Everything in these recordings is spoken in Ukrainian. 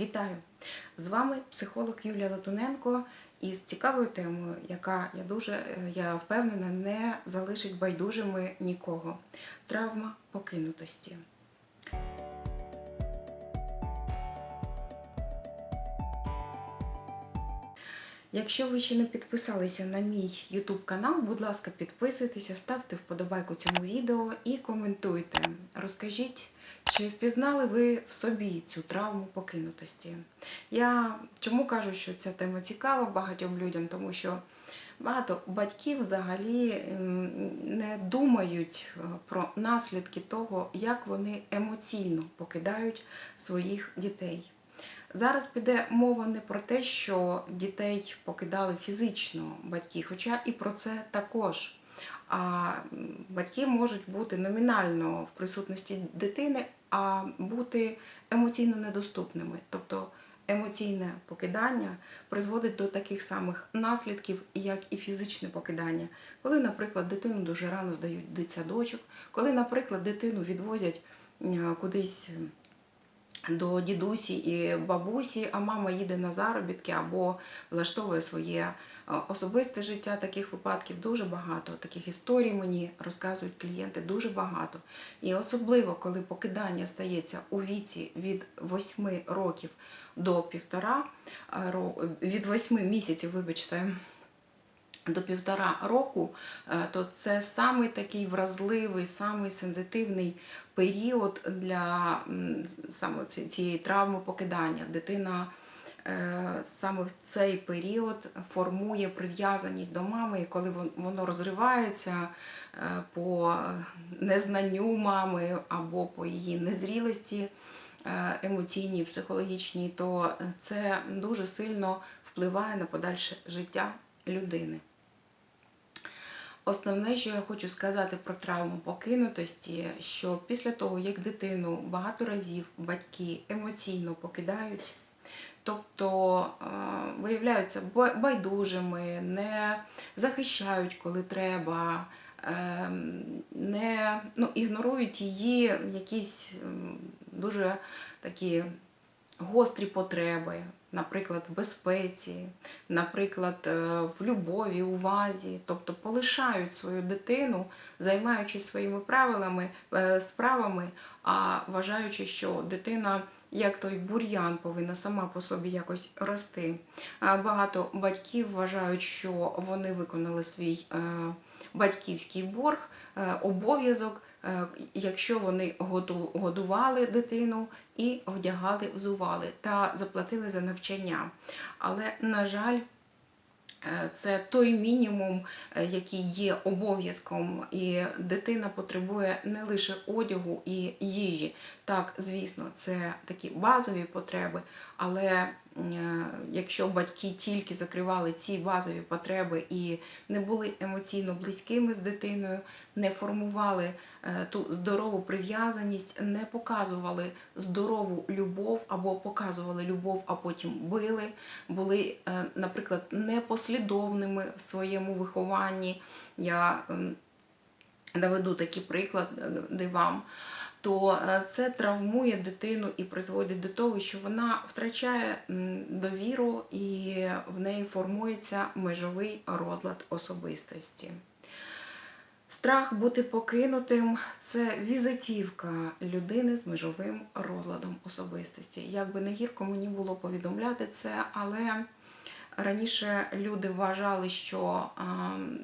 Вітаю! З вами психолог Юлія Латуненко із цікавою темою, яка я дуже е, я впевнена не залишить байдужими нікого. Травма покинутості. Якщо ви ще не підписалися на мій YouTube канал, будь ласка, підписуйтеся, ставте вподобайку цьому відео і коментуйте. Розкажіть, чи впізнали ви в собі цю травму покинутості? Я чому кажу, що ця тема цікава багатьом людям, тому що багато батьків взагалі не думають е, про наслідки того, як вони емоційно покидають своїх дітей. Зараз піде мова не про те, що дітей покидали фізично батьки, хоча і про це також. А батьки можуть бути номінально в присутності дитини, а бути емоційно недоступними. Тобто емоційне покидання призводить до таких самих наслідків, як і фізичне покидання. Коли, наприклад, дитину дуже рано здають дитсадочок, коли, наприклад, дитину відвозять кудись до дідусі і бабусі, а мама їде на заробітки або влаштовує своє е, особисте життя. Таких випадків дуже багато. Таких історій мені розказують клієнти дуже багато. І особливо, коли покидання стається у віці від 8 років до півтора від 8 місяців, вибачте. До півтора року, е, то це самий такий вразливий, самий сензитивний період для саме цієї травми покидання. Дитина саме в цей період формує прив'язаність до мами, і коли воно розривається е, по незнанню мами або по її незрілості е, емоційній, психологічній, то це дуже сильно впливає на подальше життя людини. Основне, що я хочу сказати про травму покинутості, що після того, як дитину багато разів батьки емоційно покидають, тобто е, виявляються байдужими, не захищають, коли треба, е, не ну, ігнорують її якісь дуже такі гострі потреби, наприклад, в безпеці, наприклад, е, в любові, увазі, тобто полишають свою дитину, займаючись своїми правилами, е, справами, а вважаючи, що дитина. Як той бур'ян повинна сама по собі якось рости. Багато батьків вважають, що вони виконали свій е, батьківський борг, е, обов'язок, е, якщо вони годували дитину і вдягали, взували та заплатили за навчання. Але, на жаль, Це той мінімум, е, який є обов'язком, і дитина потребує не лише одягу і їжі. Так, звісно, це такі базові потреби, але е, якщо батьки тільки закривали ці базові потреби і не були емоційно близькими з дитиною, не формували е, ту здорову прив'язаність, не показували здорову любов або показували любов, а потім били, були, е, наприклад, непослідовними в своєму вихованні. Я ем, наведу такий приклад де вам. То е, це травмує дитину і призводить до того, що вона втрачає довіру і в неї формується межовий розлад особистості. Страх бути покинутим це візитівка людини з межовим розладом особистості. Як би не гірко мені було повідомляти це, але раніше люди вважали, що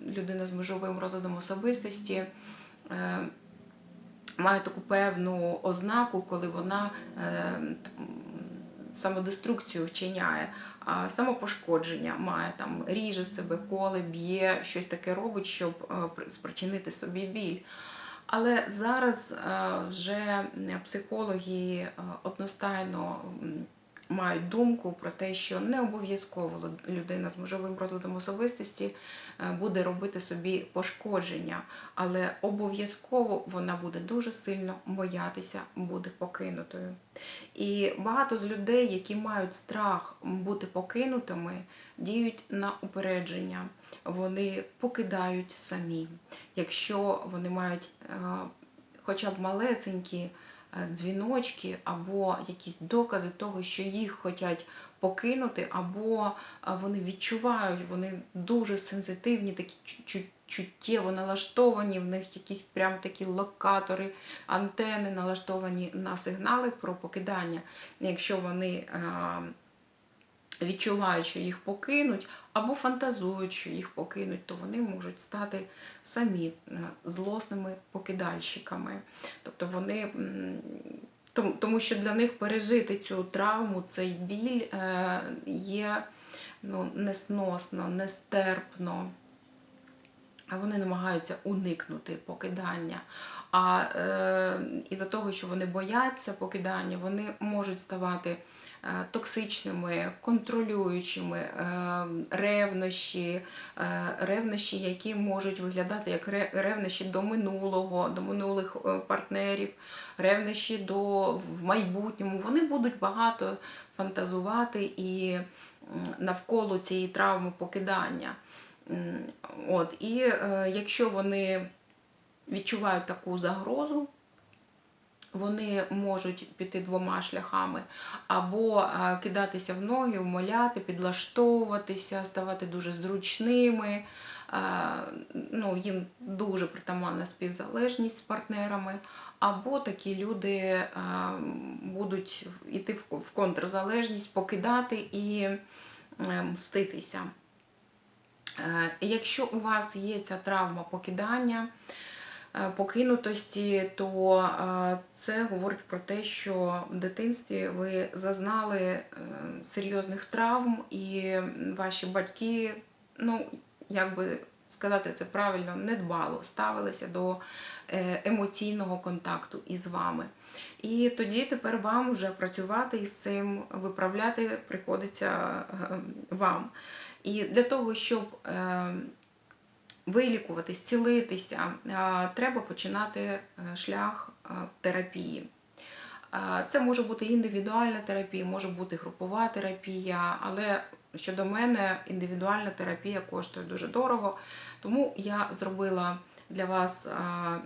людина з межовим розладом особистості е, має таку певну ознаку, коли вона е, самодеструкцію вчиняє, самопошкодження має там ріже себе, коле, б'є, щось таке робить, щоб е, спричинити собі біль. Але зараз е, вже психологи одностайно мають думку про те, що не обов'язково людина з межовим розладом особистості е, буде робити собі пошкодження, але обов'язково вона буде дуже сильно боятися бути покинутою. І багато з людей, які мають страх бути покинутими, діють на упередження. Вони покидають самі. Якщо вони мають е, хоча б малесенькі дзвіночки або якісь докази того, що їх хочуть покинути, або е, вони відчувають, вони дуже сенситивні, такі чу- чу- чуттєво налаштовані, в них якісь прям такі локатори, антени налаштовані на сигнали про покидання. Якщо вони е, відчувають, що їх покинуть, або фантазують, що їх покинуть, то вони можуть стати самі е, злосними покидальщиками. Тобто вони. тому, що для них пережити цю травму, цей біль е, є ну, несносно, нестерпно. А вони намагаються уникнути покидання. А е, із-за того, що вони бояться покидання, вони можуть ставати токсичними, контролюючими, е, ревнощі, е, ревнощі, які можуть виглядати як ре- ревнощі до минулого, до минулих е, партнерів, ревнощі до в майбутньому. Вони будуть багато фантазувати і навколо цієї травми покидання. От, і е, якщо вони відчувають таку загрозу, вони можуть піти двома шляхами, або е, кидатися в ноги, умоляти, підлаштовуватися, ставати дуже зручними. Е, Ну, їм дуже притаманна співзалежність з партнерами, або такі люди е, будуть йти в- контрзалежність, покидати і мститися. Якщо у вас є ця травма покидання, покинутості, то е, це говорить про те, що в дитинстві ви зазнали е, серйозних травм, і ваші батьки, ну, як би сказати це правильно, недбало ставилися до е, емоційного контакту із вами. І тоді тепер вам вже працювати із цим, виправляти приходиться е, вам. І для того, щоб е, вилікуватись, цілитися, треба починати е, шлях е, терапії. Це може бути індивідуальна терапія, може бути групова терапія, але щодо мене індивідуальна терапія коштує дуже дорого, тому я зробила для вас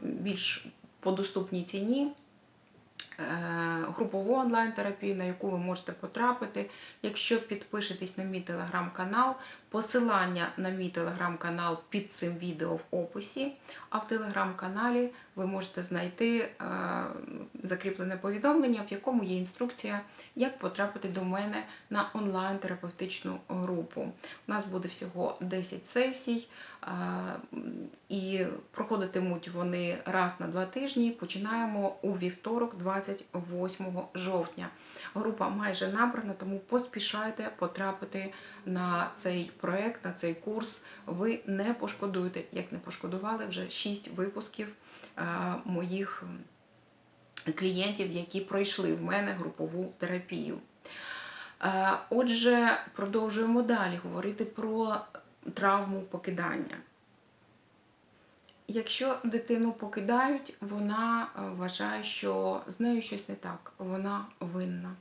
більш по доступній ціні групову онлайн-терапію, на яку ви можете потрапити, якщо підпишетесь на мій телеграм-канал. Посилання на мій телеграм-канал під цим відео в описі. А в телеграм-каналі ви можете знайти е, закріплене повідомлення, в якому є інструкція, як потрапити до мене на онлайн-терапевтичну групу. У нас буде всього 10 сесій, е, і проходитимуть вони раз на два тижні. Починаємо у вівторок, 28 жовтня. Група майже набрана, тому поспішайте потрапити на цей проект, на цей курс. Ви не пошкодуєте, як не пошкодували вже 6 випусків е, моїх клієнтів, які пройшли в мене групову терапію. Е, Отже, продовжуємо далі говорити про травму покидання. Якщо дитину покидають, вона е, вважає, що з нею щось не так, вона винна.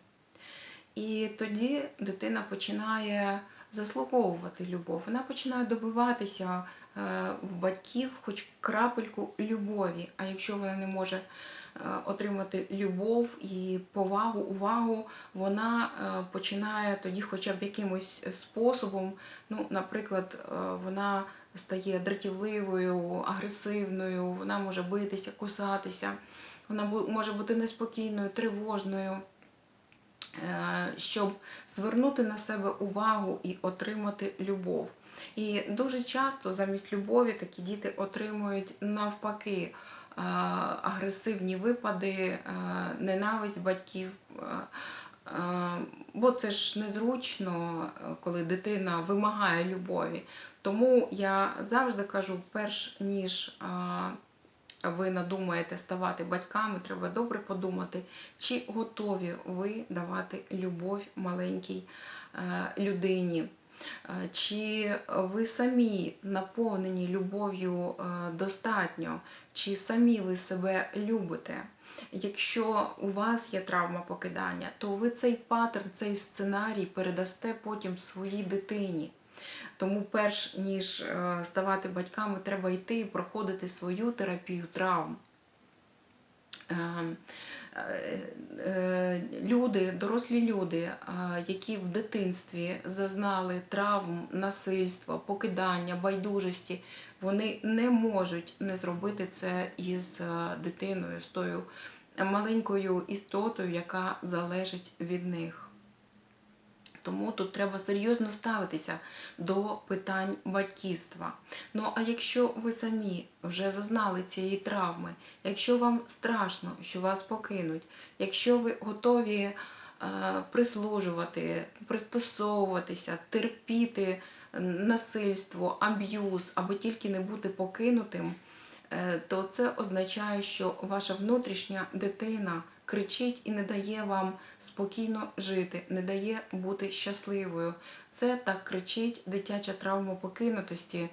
І тоді дитина починає заслуговувати любов, вона починає добиватися е, в батьків хоч крапельку любові. А якщо вона не може е, отримати любов і повагу, увагу, вона починає тоді хоча б якимось способом, ну, наприклад, вона стає дратівливою, агресивною, вона може битися, кусатися, вона може бути неспокійною, тривожною. Е, щоб звернути на себе увагу і отримати любов. І дуже часто замість любові такі діти отримують навпаки е, агресивні випади, е, ненависть батьків. Е, Бо це ж незручно, е, коли дитина вимагає любові. Тому я завжди кажу, перш ніж е, ви надумаєте ставати батьками, треба добре подумати, чи готові ви давати любов маленькій людині. Чи ви самі наповнені любов'ю достатньо, чи самі ви себе любите? Якщо у вас є травма покидання, то ви цей паттерн, цей сценарій передасте потім своїй дитині. Тому, перш ніж е, ставати батьками, треба йти і проходити свою терапію травм. е, е, люди, дорослі люди, які в дитинстві зазнали травм, насильства, покидання, байдужості, вони не можуть не зробити це із е, дитиною, з тою маленькою істотою, яка залежить від них. Тому тут треба серйозно ставитися до питань батьківства. Ну а якщо ви самі вже зазнали цієї травми, якщо вам страшно, що вас покинуть, якщо ви готові е, прислужувати, пристосовуватися, терпіти насильство, аб'юз, аби тільки не бути покинутим, е, то це означає, що ваша внутрішня дитина кричить і не дає вам спокійно жити, не дає бути щасливою. Це так кричить дитяча травма покинутості е,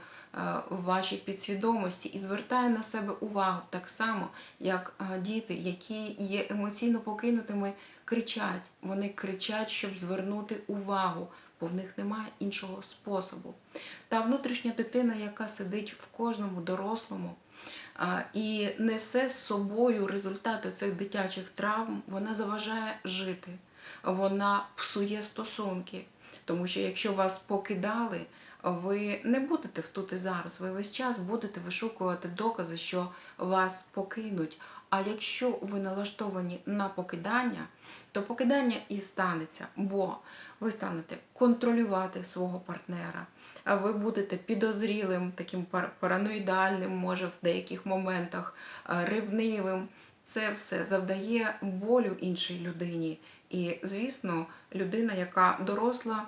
в вашій підсвідомості і звертає на себе увагу так само, як е, діти, які є емоційно покинутими, кричать. Вони кричать, щоб звернути увагу, бо в них немає іншого способу. Та внутрішня дитина, яка сидить в кожному дорослому, і несе з собою результати цих дитячих травм, вона заважає жити, вона псує стосунки. Тому що якщо вас покидали, ви не будете в тут і зараз, ви весь час будете вишукувати докази, що вас покинуть. А якщо ви налаштовані на покидання, то покидання і станеться, бо ви станете контролювати свого партнера, ви будете підозрілим, таким пар- параноїдальним, може в деяких моментах е, ревнивим. Це все завдає болю іншій людині. І, звісно, людина, яка доросла,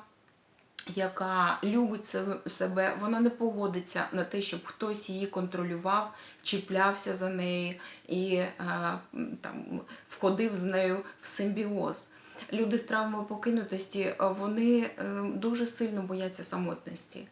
яка любить себе- вона не погодиться на те, щоб хтось її контролював, чіплявся за нею і е, там, входив з нею в симбіоз. Люди з травмою покинутості е, вони е, дуже сильно бояться самотності.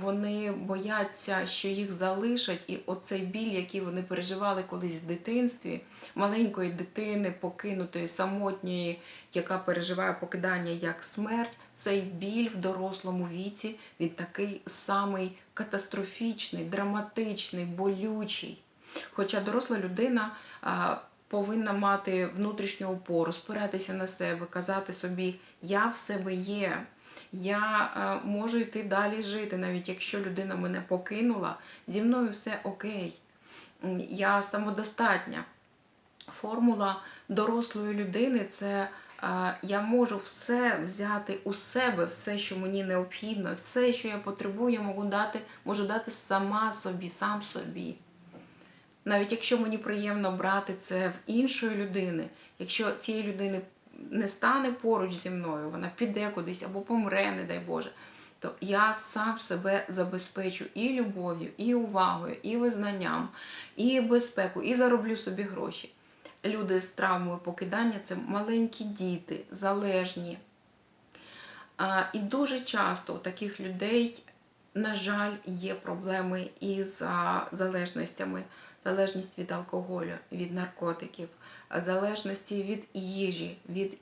Вони бояться, що їх залишать, і оцей біль, який вони переживали колись в дитинстві, маленької дитини, покинутої, самотньої, яка переживає покидання як смерть, цей біль в дорослому віці він такий самий катастрофічний, драматичний, болючий. Хоча доросла людина повинна мати внутрішню опору, спиратися на себе, казати собі, я в себе є. Я можу йти далі жити, навіть якщо людина мене покинула, зі мною все окей. Я самодостатня. Формула дорослої людини це я можу все взяти у себе, все, що мені необхідно, все, що я потребую, я можу дати, можу дати сама собі, сам собі. Навіть якщо мені приємно брати це в іншої людини, якщо цієї людини не стане поруч зі мною, вона піде кудись або помре, не дай Боже, то я сам себе забезпечу і любов'ю, і увагою, і визнанням, і безпеку, і зароблю собі гроші. Люди з травмою покидання це маленькі діти, залежні. І дуже часто у таких людей, на жаль, є проблеми із залежностями. Залежність від алкоголю, від наркотиків, залежності від їжі, від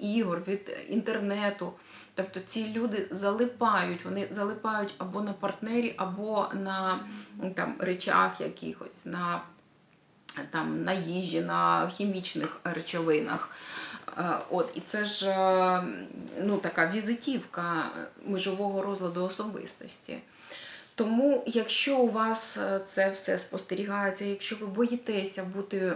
ігор, від інтернету. Тобто ці люди залипають, вони залипають або на партнері, або на там, речах якихось, на там на їжі, на хімічних речовинах. Е, От, і це ж е, ну, така візитівка межового розладу особистості. Тому, якщо у вас е, це все спостерігається, якщо ви боїтеся бути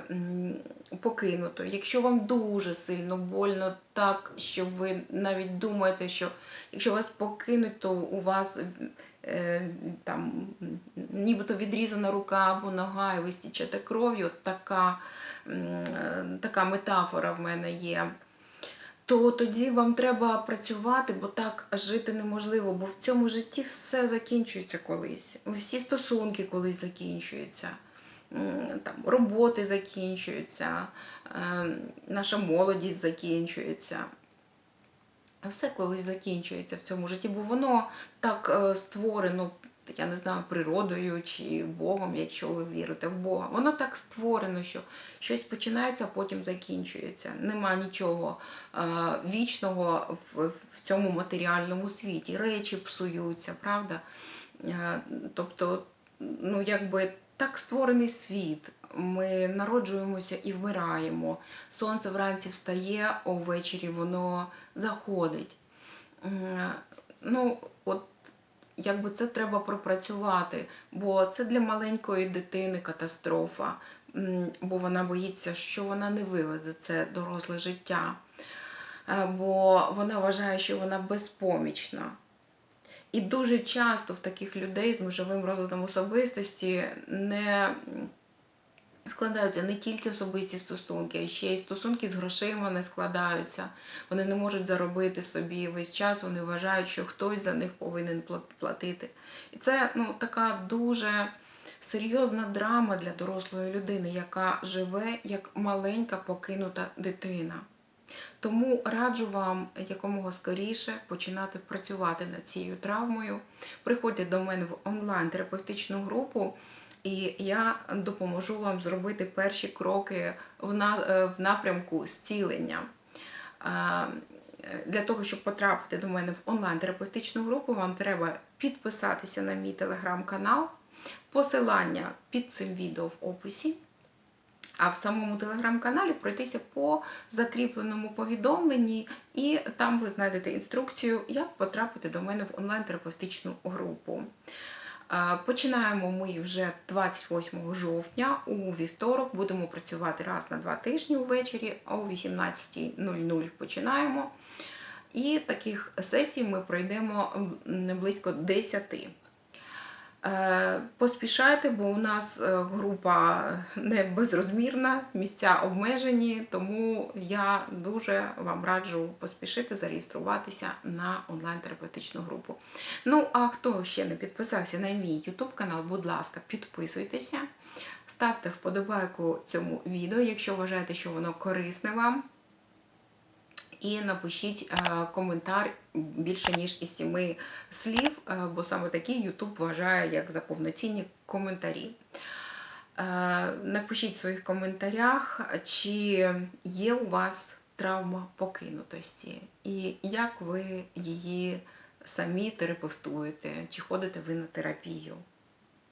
покинутою, якщо вам дуже сильно больно, так що ви навіть думаєте, що якщо вас покинуть, то у вас е, там нібито відрізана рука або нога, і ви стічете кров'ю, така, е, така метафора в мене є то тоді вам треба працювати, бо так жити неможливо, бо в цьому житті все закінчується колись. Всі стосунки колись закінчуються, там, роботи закінчуються, е, наша молодість закінчується. Все колись закінчується в цьому житті, бо воно так е, створено, я не знаю, природою чи Богом, якщо ви вірите в Бога. Воно так створено, що щось починається, а потім закінчується. Нема нічого е, вічного в, цьому матеріальному світі. Речі псуються, правда? Е, тобто, ну якби так створений світ. ми народжуємося і вмираємо. Сонце вранці встає, а ввечері воно заходить. М, Ну, от якби це треба пропрацювати, бо це для маленької дитини катастрофа, бо вона боїться, що вона не вивезе це доросле життя, Е, бо вона вважає, що вона безпомічна. І дуже часто в таких людей з межовим розвитком особистості не складаються не тільки особисті стосунки, а ще й стосунки з грошима не складаються. Вони не можуть заробити собі весь час, вони вважають, що хтось за них повинен платити. І це ну, така дуже серйозна драма для дорослої людини, яка живе як маленька покинута дитина. Тому раджу вам якомога скоріше починати працювати над цією травмою. Приходьте до мене в онлайн-терапевтичну групу, і я допоможу вам зробити перші кроки в е, напрямку зцілення. Для того, щоб потрапити до мене в онлайн-терапевтичну групу, вам треба підписатися на мій телеграм-канал. Посилання під цим відео в описі. А в самому телеграм-каналі пройтися по закріпленому повідомленні, і там ви знайдете інструкцію, як потрапити до мене в онлайн-терапевтичну групу. Починаємо ми вже 28 жовтня у вівторок. Будемо працювати раз на два тижні увечері, а о 18.00 починаємо. І таких сесій ми пройдемо близько 10. Е, Поспішайте, бо у нас е, група не безрозмірна, місця обмежені, тому я дуже вам раджу поспішити зареєструватися на онлайн-терапевтичну групу. Ну, а хто ще не підписався на мій YouTube канал, будь ласка, підписуйтеся, ставте вподобайку цьому відео, якщо вважаєте, що воно корисне вам. І напишіть е, коментар більше ніж із сіми слів, е, бо саме такий YouTube вважає як за повноцінні коментарі. Е, напишіть в своїх коментарях, чи є у вас травма покинутості, і як ви її самі терапевтуєте, чи ходите ви на терапію.